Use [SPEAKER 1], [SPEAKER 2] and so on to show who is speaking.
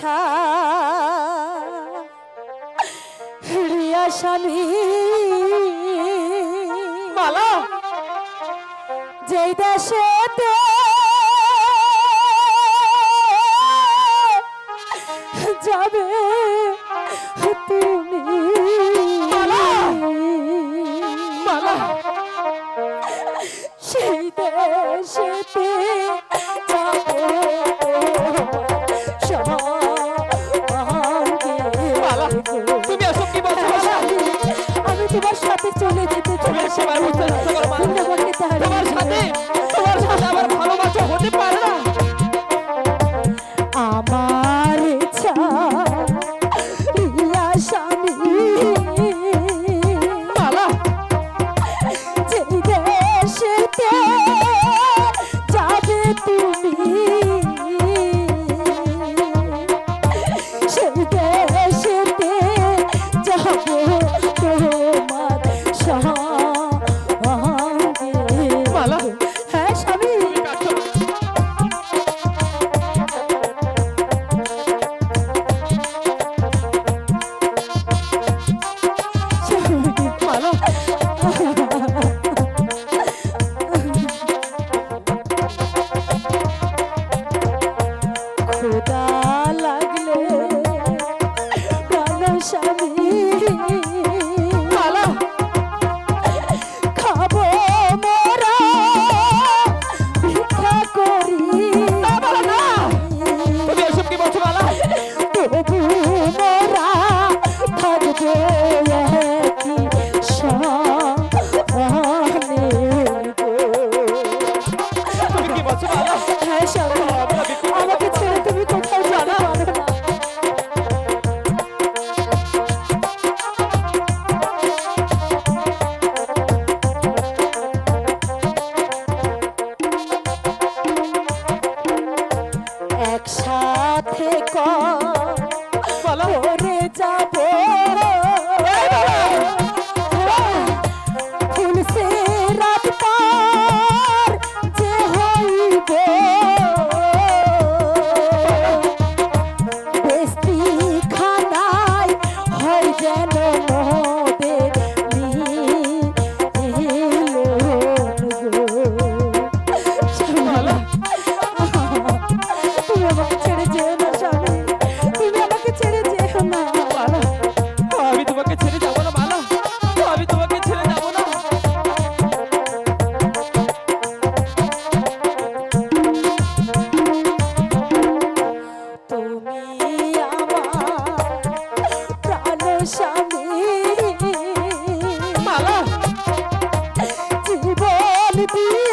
[SPEAKER 1] ইচ্ছা রিয়া স্বামী। যেই দেশেতে Thank. shine. দিয়ে